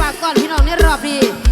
ฝากก่อนพี่น้องในรอบนี้